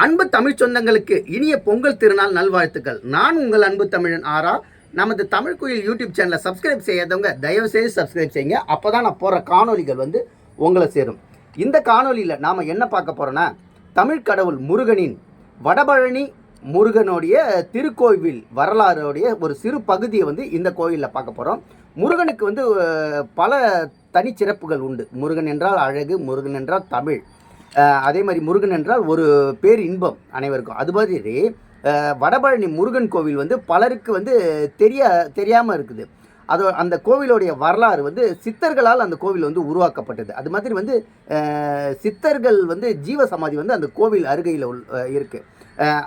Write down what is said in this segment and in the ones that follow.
அன்பு தமிழ் சொந்தங்களுக்கு இனிய பொங்கல் திருநாள் நல்வாழ்த்துக்கள். நான் உங்கள் அன்பு தமிழன் ஆரா. நமது தமிழ் கோயில் யூடியூப் சேனலை சப்ஸ்கிரைப் செய்யாதவங்க தயவு செய்து சப்ஸ்கிரைப் செய்யுங்க. அப்போ தான் நான் போகிற காணொளிகள் வந்து உங்களை சேரும். இந்த காணொளியில் நாம் என்ன பார்க்க போகிறோன்னா தமிழ் கடவுள் முருகனின் வடபழனி முருகனுடைய திருக்கோவில் வரலாறுடைய ஒரு சிறு பகுதியை வந்து இந்த கோயிலில் பார்க்க போகிறோம் முருகனுக்கு வந்து பல தனிச்சிறப்புகள் உண்டு. முருகன் என்றால் அழகு முருகன் என்றால் தமிழ். அதே மாதிரி முருகன் என்றால் ஒரு பேர் இன்பம் அனைவருக்கும். அது மாதிரி வடபழனி முருகன் கோவில் வந்து பலருக்கு வந்து தெரிய தெரியாமல் இருக்குது. அது அந்த கோவிலுடைய வரலாறு வந்து சித்தர்களால் அந்த கோவில் வந்து உருவாக்கப்பட்டது. அது மாதிரி வந்து சித்தர்கள் வந்து ஜீவ சமாதி வந்து அந்த கோவில் அருகையில் உள் இருக்குது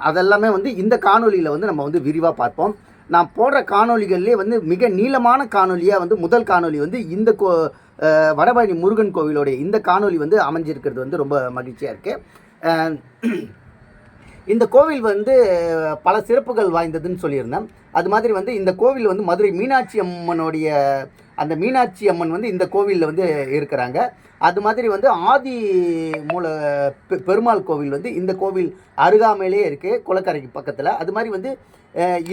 அதெல்லாமே வந்து இந்த காணொலியில் வந்து நம்ம வந்து விரிவாக பார்ப்போம். நான் போடுற காணொலிகள்லேயே வந்து மிக நீளமான காணொலியாக வந்து முதல் காணொளி வந்து இந்த கோ வடபழனி முருகன் கோவிலுடைய இந்த காணொளி வந்து அமைஞ்சிருக்கிறது வந்து ரொம்ப மகிழ்ச்சியாக இருக்குது இந்த கோவில் வந்து பல சிறப்புகள் வாய்ந்ததுன்னு சொல்லியிருந்தேன். அது மாதிரி வந்து இந்த கோவில் வந்து மதுரை மீனாட்சி அம்மனுடைய அந்த மீனாட்சி அம்மன் வந்து இந்த கோவிலில் வந்து இருக்கிறாங்க. அது மாதிரி வந்து ஆதி மூல பெ- பெருமாள் கோவில் வந்து இந்த கோவில் அருகாமையிலே இருக்குது குளக்கரைக்கு பக்கத்தில். அது மாதிரி வந்து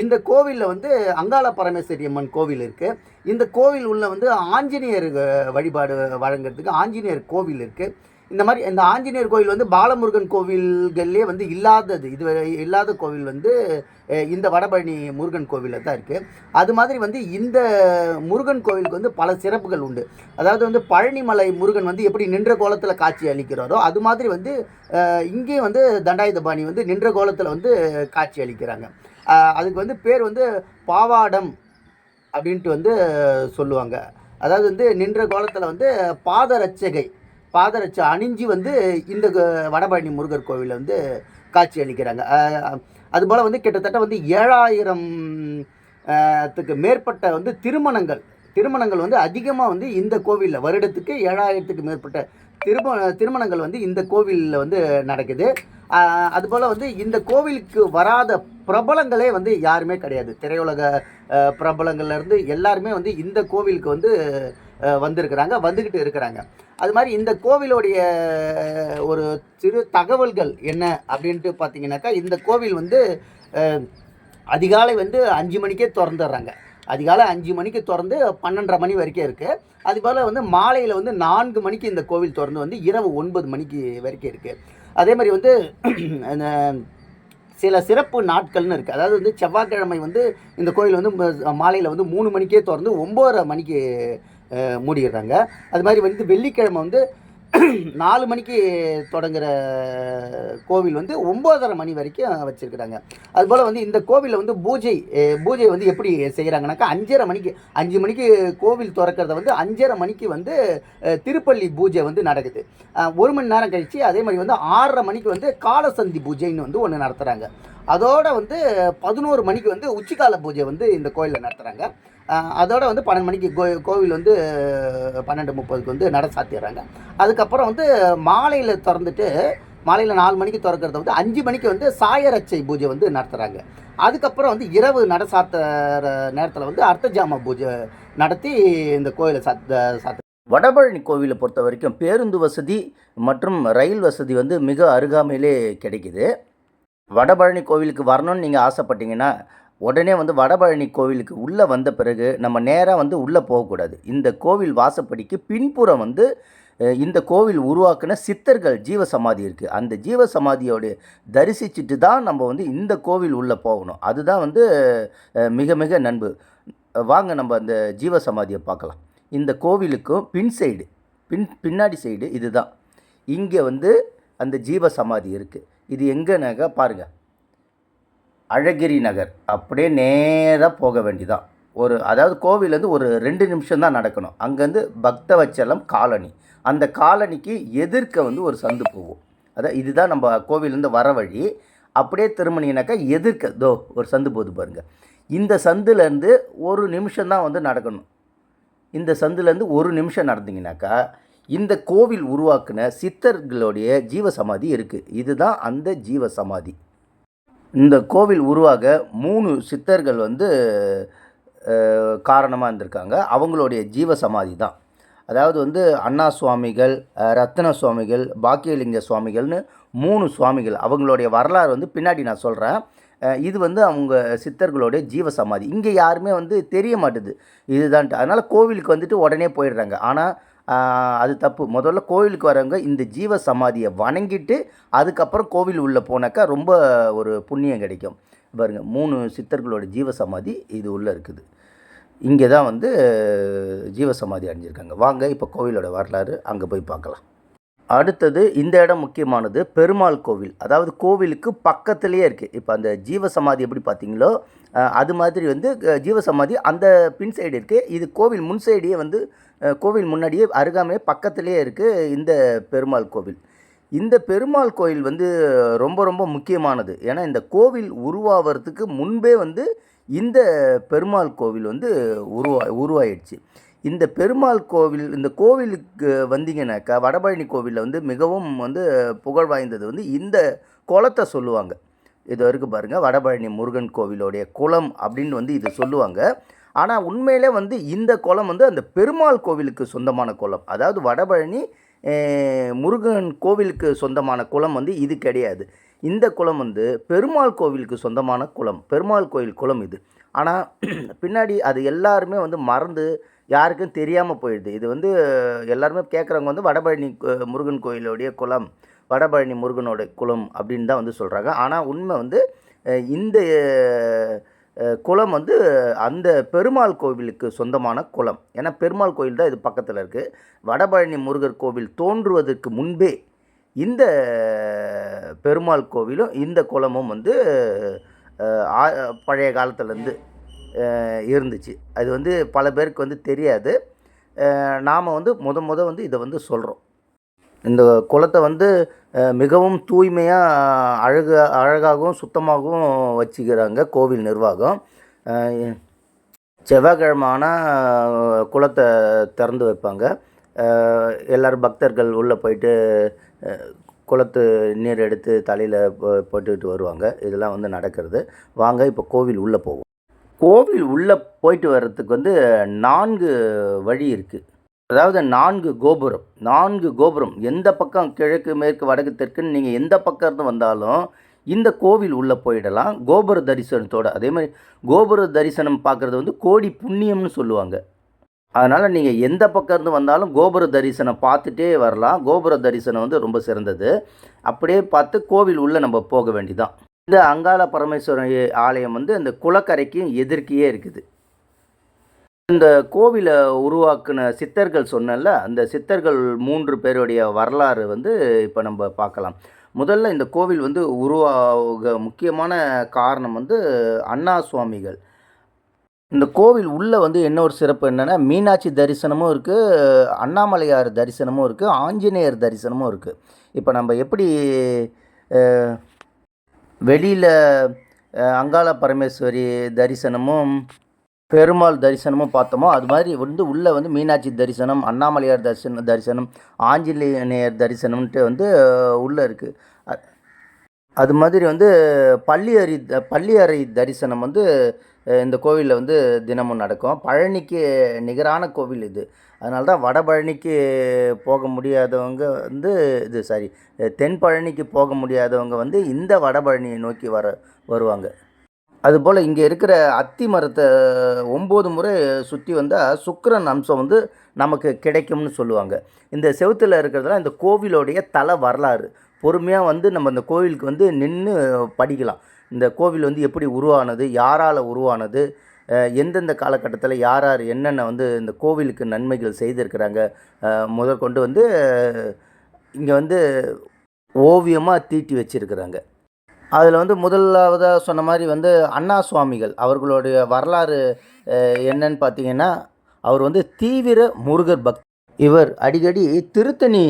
இந்த கோவிலில் வந்து அங்காள பரமேஸ்வரி அம்மன் கோவில் இருக்குது இந்த கோவில் உள்ள வந்து ஆஞ்சநேயர் வழிபாடு வழங்குறதுக்கு ஆஞ்சநேயர் கோவில் இருக்குது இந்த மாதிரி இந்த ஆஞ்சநேயர் கோவில் வந்து பாலமுருகன் கோவில்கள்லேயே வந்து இல்லாதது இது இல்லாத கோவில் வந்து இந்த வடபழனி முருகன் கோவிலில் தான் இருக்குது அது மாதிரி வந்து இந்த முருகன் கோவிலுக்கு வந்து பல சிறப்புகள் உண்டு. அதாவது வந்து பழனிமலை முருகன் வந்து எப்படி நின்ற கோலத்தில் காட்சி அளிக்கிறாரோ அது மாதிரி வந்து இங்கேயும் வந்து தண்டாயுதபாணி வந்து நின்ற கோலத்தில் வந்து காட்சி அளிக்கிறாங்க. அதுக்கு வந்து பேர் வந்து பாவாடம் அப்படின்ட்டு வந்து சொல்லுவாங்க. அதாவது வந்து நின்ற கோலத்தில் வந்து பாதரட்சகை. பாதரட்சை அணிஞ்சு வந்து இந்த வடபழனி முருகர் கோவிலில் வந்து காட்சி அளிக்கிறாங்க. அதுபோல் வந்து கிட்டத்தட்ட வந்து ஏழாயிரம் த்துக்கு மேற்பட்ட வந்து திருமணங்கள் திருமணங்கள் வந்து அதிகமாக வந்து இந்த கோவிலில் வருடத்துக்கு ஏழாயிரத்துக்கு மேற்பட்ட திரும திருமணங்கள் வந்து இந்த கோவிலில் வந்து நடக்குது. அதுபோல் வந்து இந்த கோவிலுக்கு வராத பிரபலங்களே வந்து யாருமே கிடையாது. திரையுலக பிரபலங்கள்லேருந்து எல்லாருமே வந்து இந்த கோவிலுக்கு வந்து வந்திருக்கிறாங்க வந்துக்கிட்டு இருக்கிறாங்க. அது மாதிரி இந்த கோவிலுடைய ஒரு சிறு தகவல்கள் என்ன அப்படின்ட்டு பார்த்தீங்கன்னாக்கா இந்த கோவில் வந்து அதிகாலை வந்து அஞ்சு மணிக்கே திறந்துடுறாங்க. அதிகாலை அஞ்சு மணிக்கு திறந்து பன்னெண்டரை மணி வரைக்கும் இருக்குது அதுபோல் வந்து மாலையில் வந்து நான்கு மணிக்கு இந்த கோவில் திறந்து வந்து இரவு ஒன்பது மணிக்கு வரைக்கும் இருக்குது அதே மாதிரி வந்து அந்த சில சிறப்பு நாட்கள்னு இருக்குது அதாவது வந்து செவ்வாய்க்கிழமை வந்து இந்த கோயில் வந்து மாலையில் வந்து மூணு மணிக்கே திறந்து ஒம்போதரை மணிக்கு மூடிடுறாங்க. அது மாதிரி வந்து வெள்ளிக்கிழமை வந்து நாலு மணிக்கு தொடங்குற கோவில் வந்து ஒம்போதரை மணி வரைக்கும் வச்சுருக்குறாங்க. அதுபோல் வந்து இந்த கோவிலில் வந்து பூஜை பூஜை வந்து எப்படி செய்கிறாங்கனாக்கா அஞ்சரை மணிக்கு அஞ்சு மணிக்கு கோவில் திறக்கிறத வந்து அஞ்சரை மணிக்கு வந்து திருப்பள்ளி பூஜை வந்து நடக்குது. ஒரு மணி நேரம் கழித்து அதே மாதிரி வந்து ஆறரை மணிக்கு வந்து காலசந்தி பூஜைன்னு வந்து ஒன்று நடத்துகிறாங்க அதோடு வந்து பதினோரு மணிக்கு வந்து உச்சிக்கால பூஜை வந்து இந்த கோயிலில் நடத்துகிறாங்க அதோட வந்து பன்னெண்டு மணிக்கு கோ கோவில் வந்து பன்னெண்டு முப்பதுக்கு வந்து நட சாத்திடுறாங்க அதுக்கப்புறம் வந்து மாலையில் திறந்துட்டு மாலையில் நாலு மணிக்கு திறக்கிறத வந்து அஞ்சு மணிக்கு வந்து சாயரட்சை பூஜை வந்து நடத்துகிறாங்க அதுக்கப்புறம் வந்து இரவு நட சாத்துற நேரத்தில் வந்து அர்த்தஜாம பூஜை நடத்தி இந்த கோயிலை சாத்த சாத்த வடபழனி கோவிலை பொறுத்த வரைக்கும் பேருந்து வசதி மற்றும் ரயில் வசதி வந்து மிக அருகாமையிலே கிடைக்குது. வடபழனி கோவிலுக்கு வரணும்னு நீங்கள் ஆசைப்பட்டீங்கன்னா உடனே வந்து வடபழனி கோவிலுக்கு உள்ளே வந்த பிறகு நம்ம நேராக வந்து உள்ளே போகக்கூடாது இந்த கோவில் வாசப்படிக்கு பின்புறம் வந்து இந்த கோவில் உருவாக்கின சித்தர்கள் ஜீவ சமாதி இருக்குது அந்த ஜீவ சமாதியோட தரிசிச்சுட்டு தான் நம்ம வந்து இந்த கோவில் உள்ளே போகணும். அதுதான் வந்து மிக மிக நண்பு. வாங்க நம்ம அந்த ஜீவ சமாதியை பார்க்கலாம். இந்த கோவிலுக்கும் பின் சைடு பின் பின்னாடி சைடு இதுதான் இங்கே வந்து அந்த ஜீவ சமாதி இருக்குது இது எங்கேனாக்கா பாருங்கள் அழகிரி நகர். அப்படியே நேராக போக வேண்டிதான் ஒரு அதாவது கோவிலேருந்து ஒரு ரெண்டு நிமிஷம் தான் நடக்கணும். அங்கேருந்து பக்தவச்சலம் காலனி. அந்த காலனிக்கு எதிர்க்க வந்து ஒரு சந்து போகும் அதான் இதுதான் நம்ம கோவிலேருந்து வர வழி. அப்படியே திருமணினாக்கா எதிர்க்க தோ ஒரு சந்து போகுது பாருங்கள் இந்த சந்துலேருந்து ஒரு நிமிஷம் தான் வந்து நடக்கணும். இந்த சந்துலேருந்து ஒரு நிமிஷம் நடந்தீங்கனாக்கா இந்த கோவில் உருவாக்குன சித்தர்களுடைய ஜீவ சமாதி இருக்குது இதுதான் அந்த ஜீவ சமாதி இந்த கோவில் உருவாக மூணு சித்தர்கள் வந்து காரணமாக இருந்திருக்காங்க. அவங்களுடைய ஜீவ சமாதி தான். அதாவது வந்து அண்ணா சுவாமிகள் ரத்ன சுவாமிகள் பாக்கியலிங்க சுவாமிகள்னு மூணு சுவாமிகள். அவங்களுடைய வரலாறு வந்து பின்னாடி நான் சொல்கிறேன் இது வந்து அவங்க சித்தர்களுடைய ஜீவ சமாதி இங்கே யாருமே வந்து தெரிய மாட்டுது. இதுதான்ட்டு. அதனால் கோவிலுக்கு வந்துட்டு உடனே போயிடுறாங்க. ஆனால் அது தப்பு. முதல்ல கோவிலுக்கு வரவங்க இந்த ஜீவ சமாதியை வணங்கிட்டு அதுக்கப்புறம் கோவில் உள்ளே போனாக்கா ரொம்ப ஒரு புண்ணியம் கிடைக்கும். பாருங்கள் மூணு சித்தர்களோட ஜீவ சமாதி இது உள்ளே இருக்குது. இங்கே தான் வந்து ஜீவ சமாதி அடைஞ்சிருக்காங்க. வாங்க இப்போ கோவிலோட வரலாறு அங்கே போய் பார்க்கலாம். அடுத்தது இந்த இடம் முக்கியமானது பெருமாள் கோவில். அதாவது கோவிலுக்கு பக்கத்துலேயே இருக்குது இப்போ அந்த ஜீவசமாதி எப்படி பார்த்தீங்களோ அது மாதிரி வந்து ஜீவசமாதி அந்த பின் சைடு இருக்குது இது கோவில் முன் சைடே வந்து கோவில் முன்னாடியே அருகாமையே பக்கத்துலேயே இருக்குது இந்த பெருமாள் கோவில். இந்த பெருமாள் கோயில் வந்து ரொம்ப ரொம்ப முக்கியமானது. ஏன்னா இந்த கோவில் உருவாகிறதுக்கு முன்பே வந்து இந்த பெருமாள் கோவில் வந்து உருவா உருவாயிடுச்சு. இந்த பெருமாள் கோவில் இந்த கோவிலுக்கு வந்தீங்கன்னாக்கா வடபழனி கோவிலில் வந்து மிகவும் வந்து புகழ் வாய்ந்தது வந்து இந்த குளத்தை சொல்லுவாங்க. இது வரைக்கும் பாருங்கள் வடபழனி முருகன் கோவிலோடைய குளம் அப்படின்னு வந்து இது சொல்லுவாங்க. ஆனால் உண்மையிலே வந்து இந்த குளம் வந்து அந்த பெருமாள் கோவிலுக்கு சொந்தமான குளம். அதாவது வடபழனி முருகன் கோவிலுக்கு சொந்தமான குளம் வந்து இது கிடையாது. இந்த குளம் வந்து பெருமாள் கோவிலுக்கு சொந்தமான குளம் பெருமாள் கோவில் குளம் இது. ஆனால் பின்னாடி அது எல்லாருமே வந்து மறந்து யாருக்கும் தெரியாமல் போயிடுது. இது வந்து எல்லாருமே கேட்குறவங்க வந்து வடபழனி கோ- முருகன் கோயிலுடைய குளம் வடபழனி முருகனோட குளம் அப்படின்னு தான் வந்து சொல்கிறாங்க ஆனால் உண்மை வந்து இந்த குளம் வந்து அந்த பெருமாள் கோவிலுக்கு சொந்தமான குளம். ஏன்னா பெருமாள் கோயில் தான் இது பக்கத்தில் இருக்குது வடபழனி முருகர் கோவில் தோன்றுவதற்கு முன்பே இந்த பெருமாள் கோவிலும் இந்த குளமும் வந்து ஆ- பழைய காலத்துலேருந்து இருந்துச்சு. அது வந்து பல பேருக்கு வந்து தெரியாது. நாம் வந்து முத முத வந்து இதை வந்து சொல்கிறோம் இந்த குளத்தை வந்து மிகவும் தூய்மையாக அழகு அழகாகவும் சுத்தமாகவும் வச்சுக்கிறாங்க கோவில் நிர்வாகம். அஹ், செவ்வாய்க்கிழமை ஆனால் குளத்தை திறந்து வைப்பாங்க. எல்லோரும் பக்தர்கள் உள்ளே போயிட்டு குளத்து நீர் எடுத்து தலையில் போட்டுக்கிட்டு வருவாங்க. இதெல்லாம் வந்து நடக்கிறது. வாங்க இப்போ கோவில் உள்ளே போவோம். கோவில் உள்ளே போயிட்டு வர்றதுக்கு வந்து நான்கு வழி இருக்குது அதாவது நான்கு கோபுரம். நான்கு கோபுரம். எந்த பக்கம் கிழக்கு மேற்கு வடக்கு தெற்குன்னு நீங்கள் எந்த பக்கம் இருந்து வந்தாலும் இந்த கோவில் உள்ளே போயிடலாம். கோபுர தரிசனத்தோடு. அதே மாதிரி கோபுர தரிசனம் பார்க்குறது வந்து கோடி புண்ணியம்னு சொல்லுவாங்க. அதனால் நீங்கள் எந்த பக்கம் இருந்து வந்தாலும் கோபுர தரிசனம் பார்த்துட்டே வரலாம். கோபுர தரிசனம் வந்து ரொம்ப சிறந்தது. அப்படியே பார்த்து கோவில் உள்ளே நம்ம போக வேண்டிதான். இந்த அங்காள பரமேஸ்வரன் ஆலயம் வந்து அந்த குளக்கரைக்கும் எதிர்க்கையே இருக்குது. இந்த கோவிலை உருவாக்குன சித்தர்கள் சொன்னல அந்த சித்தர்கள் மூன்று பேருடைய வரலாறு வந்து இப்போ நம்ம பார்க்கலாம். முதல்ல இந்த கோவில் வந்து உருவாக முக்கியமான காரணம் வந்து அண்ணா சுவாமிகள். இந்த கோவில் உள்ளே வந்து என்ன ஒரு சிறப்பு என்னென்னா மீனாட்சி தரிசனமும் இருக்குது அண்ணாமலையார் தரிசனமும் இருக்குது ஆஞ்சநேயர் தரிசனமும் இருக்குது இப்போ நம்ம எப்படி வெளியில் அங்காள பரமேஸ்வரி தரிசனமும் பெருமாள் தரிசனமும் பார்த்தோமோ அது மாதிரி வந்து உள்ளே வந்து மீனாட்சி தரிசனம் அண்ணாமலையார் தரிசனம் தரிசனம் ஆஞ்சநேயர் தரிசனம்ன்ட்டு வந்து உள்ளே இருக்குது அது மாதிரி வந்து பள்ளியறை பள்ளியறை தரிசனம் வந்து இந்த கோவிலில் வந்து தினமும் நடக்கும். பழனிக்கு நிகரான கோவில் இது. அதனால தான் வடபழனிக்கு போக முடியாதவங்க வந்து இது சாரி தென் பழனிக்கு போக முடியாதவங்க வந்து இந்த வடபழனியை நோக்கி வர வருவாங்க. அதுபோல் இங்கே இருக்கிற அத்தி மரத்தை ஒம்பது முறை சுற்றி வந்தால் சுக்கரன் அம்சம் வந்து நமக்கு கிடைக்கும்னு சொல்லுவாங்க. இந்த செவுத்தில் இருக்கிறதுலாம் இந்த கோவிலோடைய தலை வரலாறு. பொறுமையாக வந்து நம்ம இந்த கோவிலுக்கு வந்து நின்று படிக்கலாம். இந்த கோவில் வந்து எப்படி உருவானது யாரால் உருவானது எந்தெந்த காலகட்டத்தில் யார் யார் என்னென்ன வந்து இந்த கோவிலுக்கு நன்மைகள் செய்திருக்கிறாங்க முதற்கொண்டு வந்து இங்கே வந்து ஓவியமாக தீட்டி வச்சிருக்கிறாங்க. அதில் வந்து முதலாவதாக சொன்ன மாதிரி வந்து அண்ணா சுவாமிகள் அவர்களுடைய வரலாறு என்னன்னு பார்த்தீங்கன்னா அவர் வந்து தீவிர முருகர் பக்தி இவர் அடிக்கடி திருத்தணி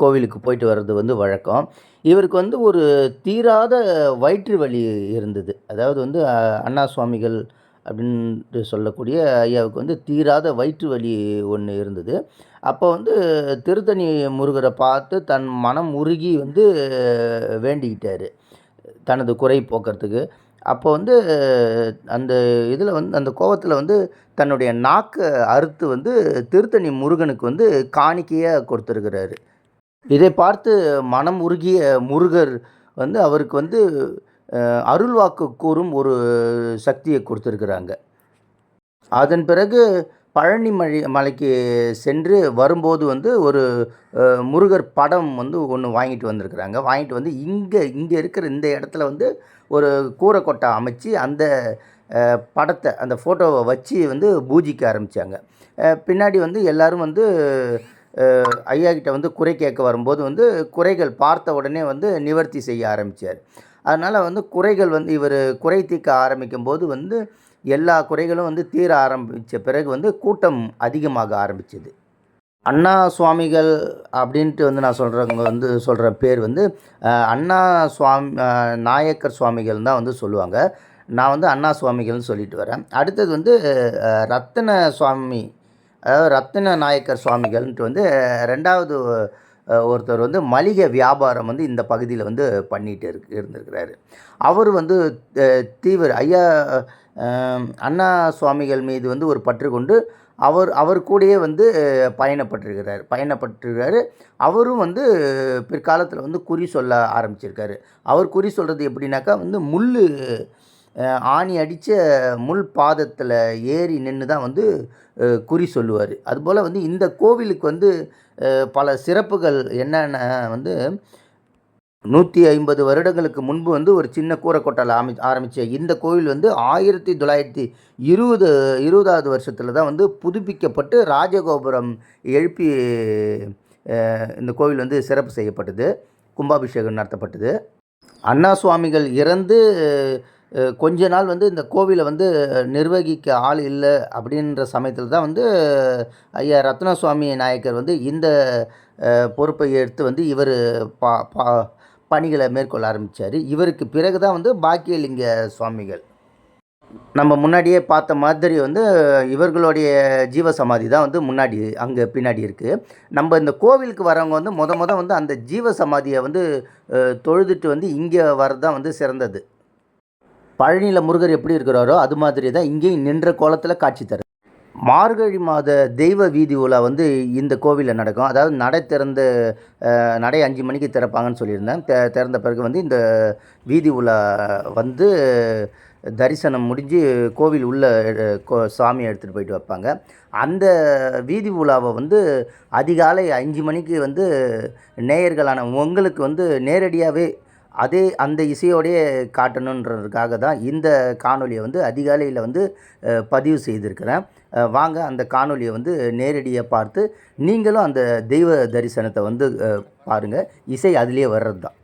கோவிலுக்கு போயிட்டு வர்றது வந்து வழக்கம். இவருக்கு வந்து ஒரு தீராத வயிற்று வலி இருந்தது. அதாவது வந்து அண்ணா சுவாமிகள் அப்படின்ட்டு சொல்லக்கூடிய ஐயாவுக்கு வந்து தீராத வயிற்று வலி ஒன்று இருந்தது. அப்போ வந்து திருத்தணி முருகரை பார்த்து தன் மனம் உருகி வந்து வேண்டிக்கிட்டார். தனது குறை போக்குறதுக்கு. அப்போ வந்து அந்த இதில் வந்து அந்த கோவத்தில் வந்து தன்னுடைய நாக்கை அறுத்து வந்து திருத்தணி முருகனுக்கு வந்து காணிக்கையாக கொடுத்துருக்கிறாரு. இதை பார்த்து மனம் உருகிய முருகர் வந்து அவருக்கு வந்து அருள்வாக்கு கூறும் ஒரு சக்தியை கொடுத்துருக்குறாங்க. அதன் பிறகு பழனி மலை மலைக்கு சென்று வரும்போது வந்து ஒரு முருகர் படம் வந்து ஒன்று வாங்கிட்டு வந்திருக்கிறாங்க. வாங்கிட்டு வந்து இங்கே இங்கே இருக்கிற இந்த இடத்துல வந்து ஒரு கூரை கொட்டை அமைச்சு அந்த படத்தை அந்த ஃபோட்டோவை வச்சு வந்து பூஜிக்க ஆரம்பித்தாங்க பின்னாடி வந்து எல்லாரும் வந்து ஐயா கிட்ட வந்து குறை கேட்க வரும்போது வந்து குறைகள் பார்த்த உடனே வந்து நிவர்த்தி செய்ய ஆரம்பித்தார் அதனால் வந்து குறைகள் வந்து இவர் குறை தீர்க்க ஆரம்பிக்கும் போது வந்து எல்லா குறைகளும் வந்து தீர ஆரம்பித்த பிறகு வந்து கூட்டம் அதிகமாக ஆரம்பிச்சது. அண்ணா சுவாமிகள் அப்படின்ட்டு வந்து நான் சொல்கிறவங்க வந்து சொல்கிற பேர் வந்து அண்ணா சுவாமி நாயக்கர் சுவாமிகள் தான் வந்து சொல்லுவாங்க. நான் வந்து அண்ணா சுவாமிகள்னு சொல்லிட்டு வரேன். அடுத்தது வந்து ரத்தன சுவாமி அதாவது ரத்தின நாயக்கர் சுவாமிகள்ன்ட்டு வந்து ரெண்டாவது ஒருத்தர் வந்து மளிகை வியாபாரம் வந்து இந்த பகுதியில் வந்து பண்ணிகிட்டு இருக்கு இருந்திருக்கிறாரு. அவர் வந்து தீவிர ஐயா அண்ணா சுவாமிகள் மீது வந்து ஒரு பற்று கொண்டு அவர் அவர் கூடயே வந்து பயணப்பட்டிருக்கிறார். பயணப்பட்டிருக்கிறாரு. அவரும் வந்து பிற்காலத்தில் வந்து குறி சொல்ல ஆரம்பிச்சிருக்காரு. அவர் குறி சொல்கிறது எப்படின்னாக்கா வந்து முள் ஆணி அடித்த முள் பாதத்தில் ஏறி நின்று தான் வந்து குறி சொல்லுவார். அதுபோல் வந்து இந்த கோவிலுக்கு வந்து பல சிறப்புகள் என்னென்ன வந்து நூற்றி ஐம்பது வருடங்களுக்கு முன்பு வந்து ஒரு சின்ன கூரைக்கொட்டால் ஆமி ஆரம்பித்த இந்த கோவில் வந்து ஆயிரத்தி தொள்ளாயிரத்தி இருபது இருபதாவது வருஷத்தில் தான் வந்து புதுப்பிக்கப்பட்டு ராஜகோபுரம் எழுப்பி இந்த கோவில் வந்து சிறப்பு செய்யப்பட்டது. கும்பாபிஷேகம் நடத்தப்பட்டது. அண்ணா சுவாமிகள் இறந்து கொஞ்ச நாள் வந்து இந்த கோவிலை வந்து நிர்வகிக்க ஆள் இல்லை அப்படின்ற சமயத்தில் தான் வந்து ஐயா ரத்னசுவாமி நாயக்கர் வந்து இந்த பொறுப்பை எடுத்து வந்து இவர் பா பா பணிகளை மேற்கொள்ள ஆரம்பித்தார் இவருக்கு பிறகு தான் வந்து பாக்கியலிங்க சுவாமிகள். நம்ம முன்னாடியே பார்த்த மாதிரி வந்து இவர்களுடைய ஜீவ சமாதி தான் வந்து முன்னாடி அங்கே பின்னாடி இருக்குது நம்ம இந்த கோவிலுக்கு வரவங்க வந்து முத முத வந்து அந்த ஜீவ சமாதியை வந்து தொழுதுட்டு வந்து இங்கே வரதான் வந்து சிறந்தது. பழனியில் முருகர் எப்படி இருக்கிறாரோ அது மாதிரி தான் இங்கேயும் நின்ற கோலத்தில் காட்சி தருது. மார்கழி மாத தெய்வ வீதி உலா வந்து இந்த கோவிலில் நடக்கும். அதாவது நடை திறந்த நடை அஞ்சு மணிக்கு திறப்பாங்கன்னு சொல்லியிருந்தேன். தெ திறந்த பிறகு வந்து இந்த வீதி உலா வந்து தரிசனம் முடிஞ்சு கோவில் உள்ள கோ சாமியை எடுத்துகிட்டு போயிட்டு வைப்பாங்க. அந்த வீதி உலாவை வந்து அதிகாலை அஞ்சு மணிக்கு வந்து நேயர்களான உங்களுக்கு வந்து நேரடியாகவே அதே அந்த இசையோடையே காட்டணுன்றதுக்காக தான் இந்த காணொலியை வந்து அதிகாலையில் வந்து பதிவு செய்திருக்கிறேன். வாங்க அந்த காணொலியை வந்து நேரடியாக பார்த்து நீங்களும் அந்த தெய்வ தரிசனத்தை வந்து பாருங்கள் இசை அதிலே வர்றது தான்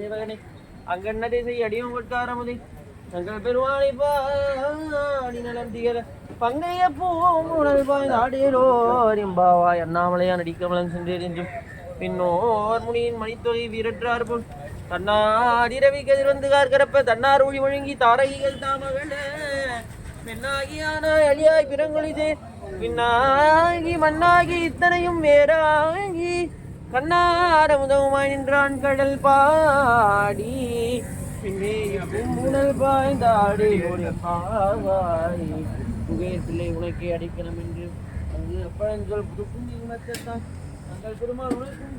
இல்லங்கள் அங்கன்னதை அடியும் கொட்காரமுதை தங்கள் பெருவானை பாடி நலம் திகர பங்கைய பூமுடல் பாய் நாடேரோர் எம்பாவாய் அண்ணாமலையா நடிக்கமலன் சென்றெறிஞ்சும் பின்னோர் முனியின் மணித்தொகை வீரற்றார் போல் தன்னார் இரவி கதிர் வந்து கார்கரப்ப தன்னார் ஒளி ஒழுங்கி தாரகிகள் தாமகள பெண்ணாகியானாய் அழியாய் பிறங்கொழிதேன் பின்னாகி மண்ணாகி இத்தனையும் வேறாகி கண்ணார உதவுமாய் நின்றான் கடல் பாடி. பின்னே உணல் பாய்ந்தாடி ஒரு பாவாய் புகையர் உனக்கே அடைக்கணும் என்று அங்கு அப்பழஞ்சொல் புது புண்ணி உணர்த்தான் தங்கள் பெருமாள் உனக்கும்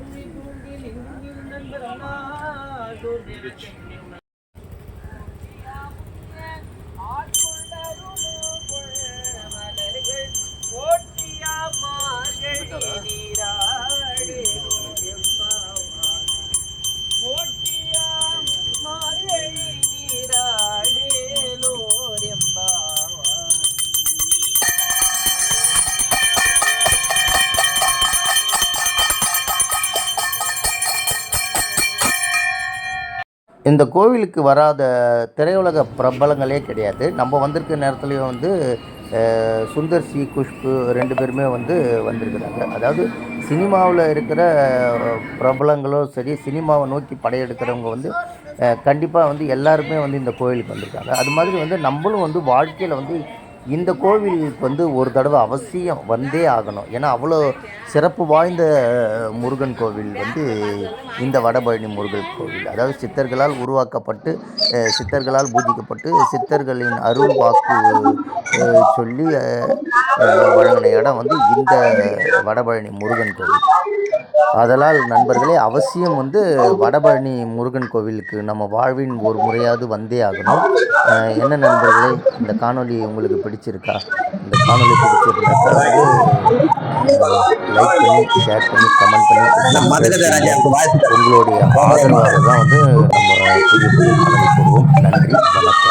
நண்பர் அண்ணா இந்த கோவிலுக்கு வராத திரையுலக பிரபலங்களே கிடையாது. நம்ம வந்திருக்க நேரத்துலையும் வந்து சுந்தர் சி. குஷ்பு ரெண்டு பேருமே வந்து வந்திருக்கிறாங்க. அதாவது சினிமாவில் இருக்கிற பிரபலங்களும் சரி சினிமாவை நோக்கி படையெடுக்கிறவங்க வந்து கண்டிப்பாக வந்து எல்லாருமே வந்து இந்த கோவிலுக்கு வந்திருக்காங்க. அது மாதிரி வந்து நம்மளும் வந்து வாழ்க்கையில் வந்து இந்த கோவிலுக்கு வந்து ஒரு தடவை அவசியம் வந்தே ஆகணும். ஏன்னா அவ்வளோ சிறப்பு வாய்ந்த முருகன் கோவில் வந்து இந்த வடபழனி முருகன் கோவில். அதாவது சித்தர்களால் உருவாக்கப்பட்டு சித்தர்களால் பூஜிக்கப்பட்டு சித்தர்களின் அருள் வாக்கு சொல்லி வழங்கின இடம் வந்து இந்த வடபழனி முருகன் கோவில். அதனால் நண்பர்களே அவசியம் வந்து வடபழனி முருகன் கோவிலுக்கு நம்ம வாழ்வின் ஒரு முறையாவது வந்தே ஆகணும். என்ன நண்பர்களே இந்த காணொளி உங்களுக்கு பிடிச்சிருக்கா? இந்த காணொலி பிடிச்சிருந்தாக்கா வந்து லைக் பண்ணி ஷேர் பண்ணி கமெண்ட் பண்ணி உங்களுடைய ஆதரவாக தான் வந்து நம்ம புதிய புதிய போடுவோம். நன்றி வணக்கம்.